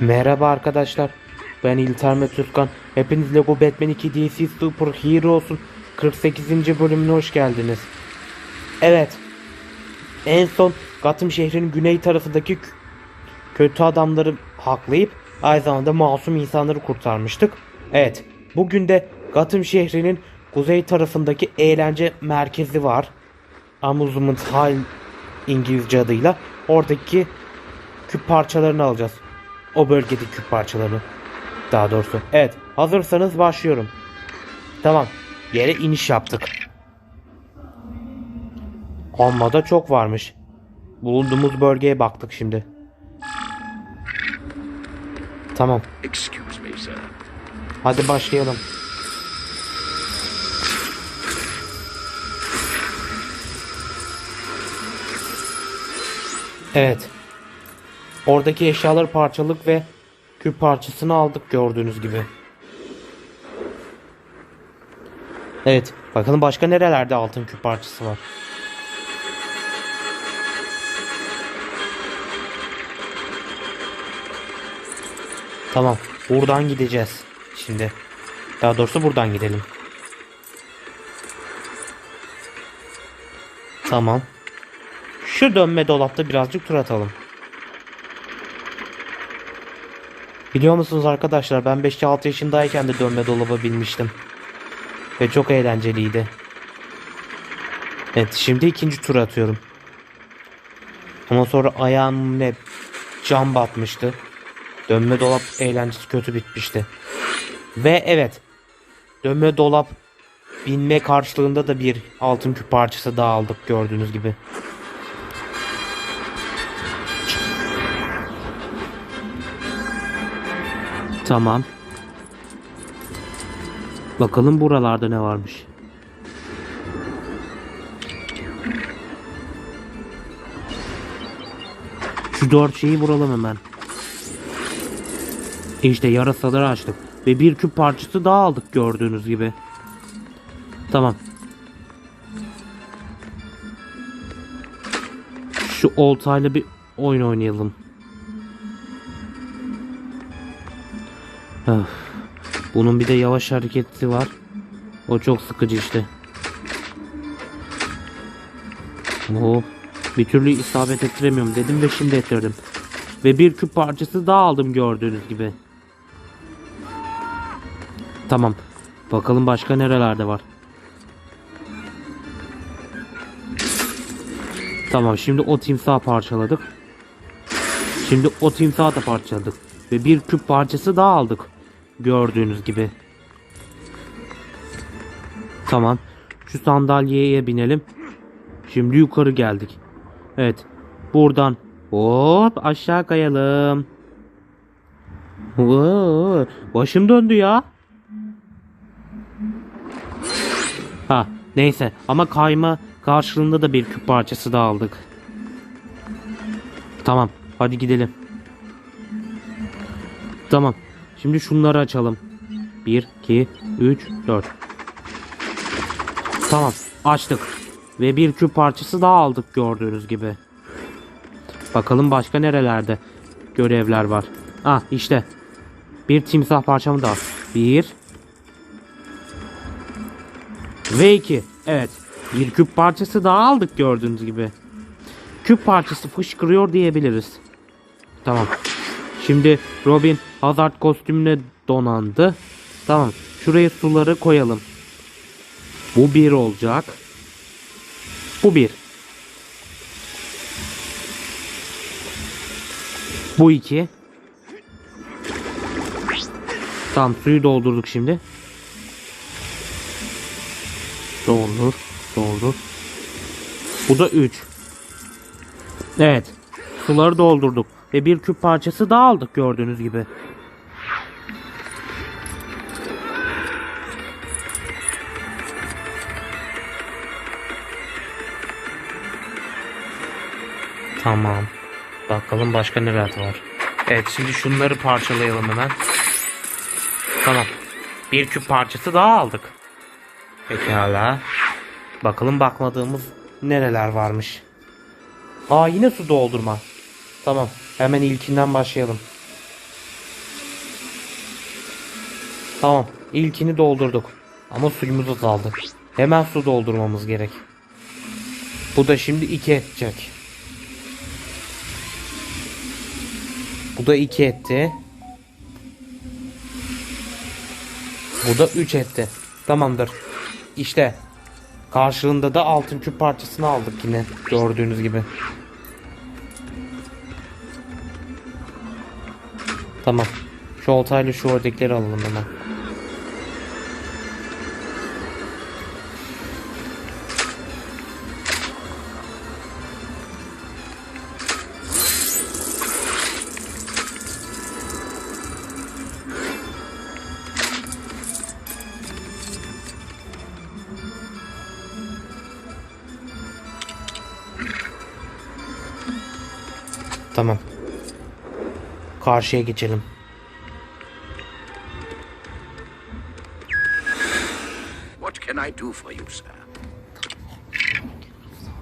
Merhaba arkadaşlar. Ben İlter Metürkan. Hepiniz Lego Batman 2 DC Super Heroes'un 48. bölümüne hoş geldiniz. Evet. En son Gotham şehrinin güney tarafındaki kö- kötü adamları haklayıp aynı zamanda masum insanları kurtarmıştık. Evet. Bugün de Gotham şehrinin kuzey tarafındaki eğlence merkezi var. Amusement Hall İngilizce adıyla. Oradaki küp parçalarını alacağız. O bölgedeki küp parçalarını. Daha doğrusu. Evet. Hazırsanız başlıyorum. Tamam. Yere iniş yaptık. Amma da çok varmış. Bulunduğumuz bölgeye baktık şimdi. Tamam. Hadi başlayalım. Evet. Oradaki eşyaları parçalık ve küp parçasını aldık gördüğünüz gibi. Evet. Bakalım başka nerelerde altın küp parçası var. Tamam. Buradan gideceğiz. Şimdi. Daha doğrusu buradan gidelim. Tamam. Şu dönme dolapta birazcık tur atalım. Biliyor musunuz arkadaşlar ben 5-6 yaşındayken de dönme dolaba binmiştim. Ve çok eğlenceliydi. Evet şimdi ikinci tur atıyorum. Ondan sonra ayağım ne cam batmıştı. Dönme dolap eğlencesi kötü bitmişti. Ve evet. Dönme dolap binme karşılığında da bir altın küp parçası daha aldık gördüğünüz gibi. Tamam. Bakalım buralarda ne varmış. Şu dört şeyi vuralım hemen. İşte yarasaları açtık. Ve bir küp parçası daha aldık gördüğünüz gibi. Tamam. Şu oltayla bir oyun oynayalım. Bunun bir de yavaş hareketi var. O çok sıkıcı işte. Oh. Bir türlü isabet ettiremiyorum dedim ve şimdi ettirdim. Ve bir küp parçası daha aldım gördüğünüz gibi. Tamam. Bakalım başka nerelerde var. Tamam şimdi o timsahı parçaladık. Şimdi o timsahı da parçaladık. Ve bir küp parçası daha aldık. Gördüğünüz gibi. Tamam. Şu sandalyeye binelim. Şimdi yukarı geldik. Evet. Buradan hop aşağı kayalım. Oo, başım döndü ya. Ha neyse ama kayma karşılığında da bir küp parçası da aldık. Tamam hadi gidelim. Tamam şimdi şunları açalım. 1, 2, 3, 4. Tamam açtık. Ve bir küp parçası daha aldık gördüğünüz gibi. Bakalım başka nerelerde görevler var. Ah işte. Bir timsah parçamı daha. Bir. Ve iki. Evet. Bir küp parçası daha aldık gördüğünüz gibi. Küp parçası fışkırıyor diyebiliriz. Tamam. Şimdi Robin Hazard kostümüne donandı. Tamam. Şuraya suları koyalım. Bu bir olacak. Bu bir. Bu iki. Tamam suyu doldurduk şimdi. Doldur. Doldur. Bu da 3. Evet. Suları doldurduk. Ve bir küp parçası daha aldık gördüğünüz gibi. Tamam. Bakalım başka neler var. Evet şimdi şunları parçalayalım hemen. Tamam. Bir küp parçası daha aldık. Pekala. Bakalım bakmadığımız nereler varmış. Aa yine su doldurma. Tamam. Hemen ilkinden başlayalım. Tamam. İlkini doldurduk. Ama suyumuz azaldı. Hemen su doldurmamız gerek. Bu da şimdi 2 edecek. Bu da 2 etti. Bu da 3 etti. Tamamdır. İşte karşılığında da altın küp parçasını aldık yine gördüğünüz gibi. Tamam. Şu oltayla şu ördekleri alalım hemen. Tamam. Karşıya geçelim. What can I do for you, sir?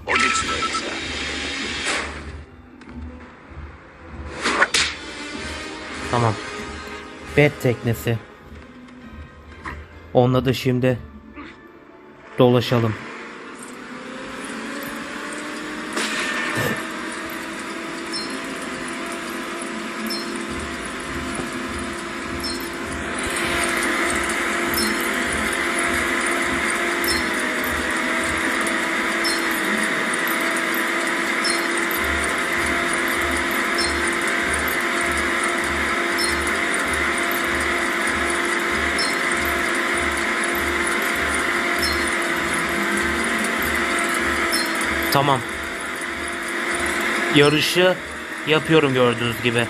On its way, sir. Tamam. Bet teknesi. Onunla da şimdi dolaşalım. Tamam. Yarışı yapıyorum gördüğünüz gibi.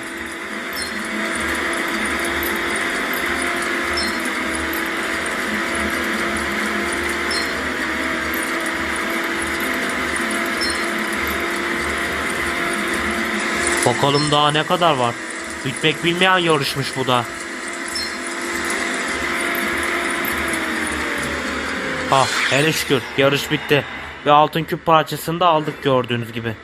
Bakalım daha ne kadar var. Bitmek bilmeyen yarışmış bu da. Ah hele şükür yarış bitti. Ve altın küp parçasını da aldık gördüğünüz gibi.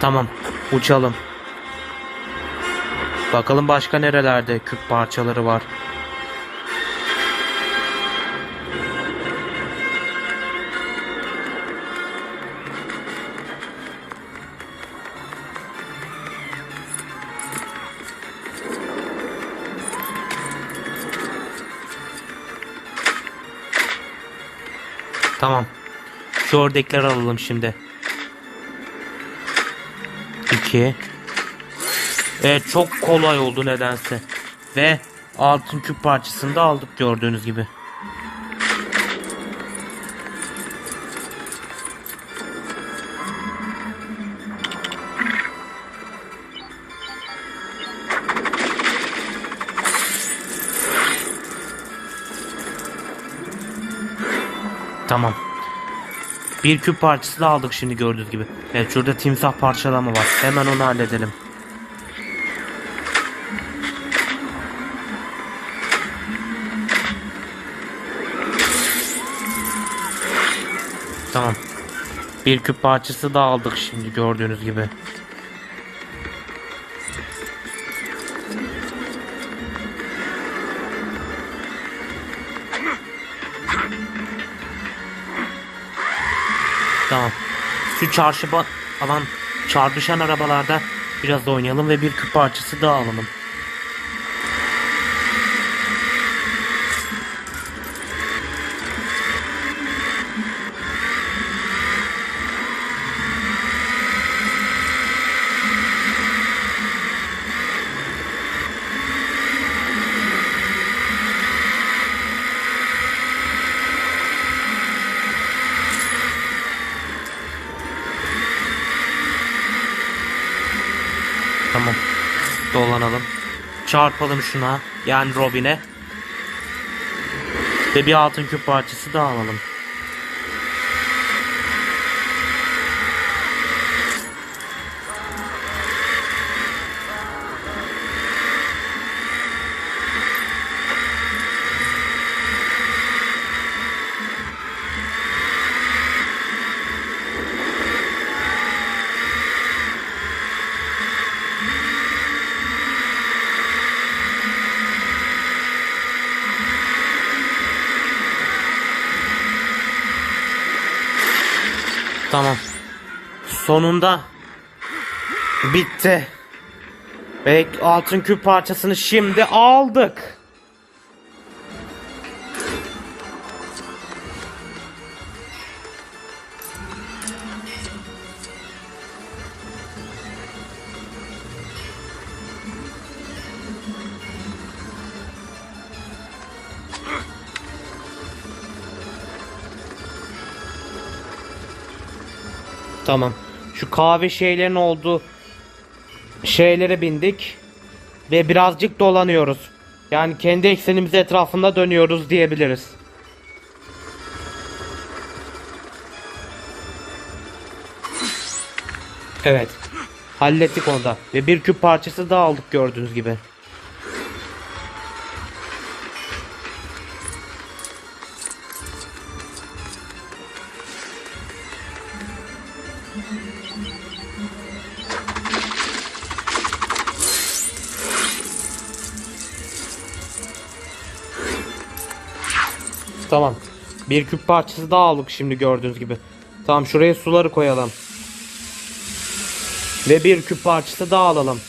Tamam uçalım. Bakalım başka nerelerde küp parçaları var. Tamam. Şu ördekleri alalım şimdi. 2 Evet çok kolay oldu nedense. Ve altın küp parçasını da aldık gördüğünüz gibi. Tamam. Bir küp parçası da aldık şimdi gördüğünüz gibi. Evet şurada timsah parçalama var. Hemen onu halledelim. Tamam. Bir küp parçası da aldık şimdi gördüğünüz gibi. Tamam. Şu çarşı aman çarpışan arabalarda biraz da oynayalım ve bir küp parçası daha alalım. Dolanalım. Çarpalım şuna. Yani Robin'e. Ve bir altın küp parçası daha alalım. Sonunda bitti. Ve altın küp parçasını şimdi aldık. Tamam. Şu kahve şeylerin olduğu şeylere bindik. Ve birazcık dolanıyoruz. Yani kendi eksenimiz etrafında dönüyoruz diyebiliriz. Evet. Hallettik onu da. Ve bir küp parçası daha aldık gördüğünüz gibi. Tamam. Bir küp parçası daha aldık şimdi gördüğünüz gibi. Tamam şuraya suları koyalım. Ve bir küp parçası daha alalım.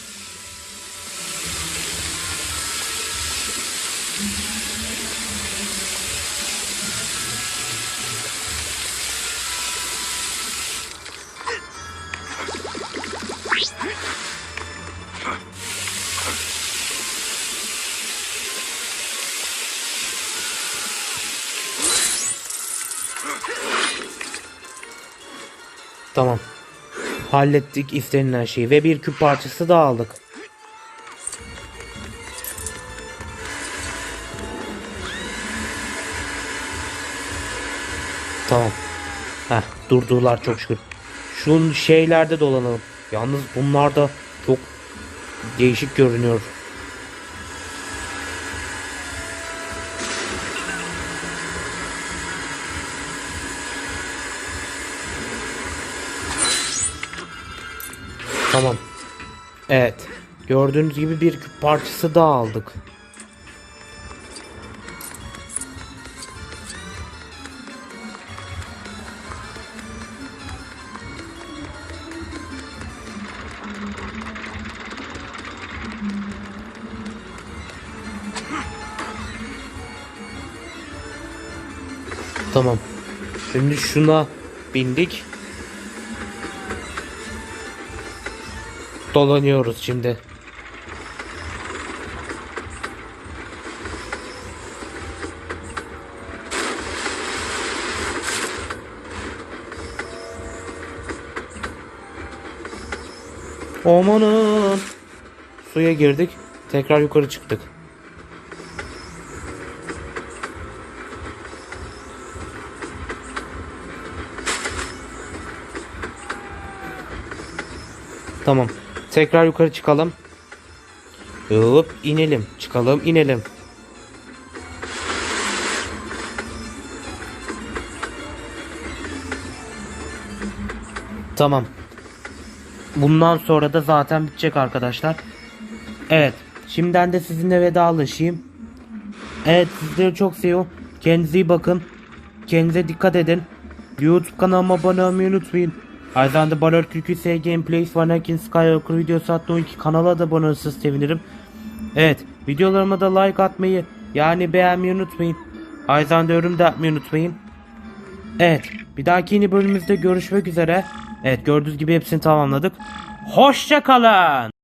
Tamam. Hallettik istenilen şeyi ve bir küp parçası daha aldık. Tamam. Heh durdular çok şükür. Şu şeylerde dolanalım. Yalnız bunlar da çok değişik görünüyor. Tamam. Evet. Gördüğünüz gibi bir küp parçası daha aldık. Tamam. Şimdi şuna bindik. Dolanıyoruz şimdi. Amanın. Suya girdik. Tekrar yukarı çıktık. Tamam. Tekrar yukarı çıkalım. Hop inelim. Çıkalım inelim. Tamam. Bundan sonra da zaten bitecek arkadaşlar. Evet. Şimdiden de sizinle vedalaşayım. Evet sizleri çok seviyorum. Kendinize iyi bakın. Kendinize dikkat edin. YouTube kanalıma abone olmayı unutmayın. Aynı zamanda Balor 43 S Gameplays Vanakin Skywalker videosu attığı iki kanala da abone sevinirim. Evet videolarıma da like atmayı yani beğenmeyi unutmayın. Zamanda yorum da atmayı unutmayın. Evet bir dahaki yeni bölümümüzde görüşmek üzere. Evet gördüğünüz gibi hepsini tamamladık. Hoşçakalın.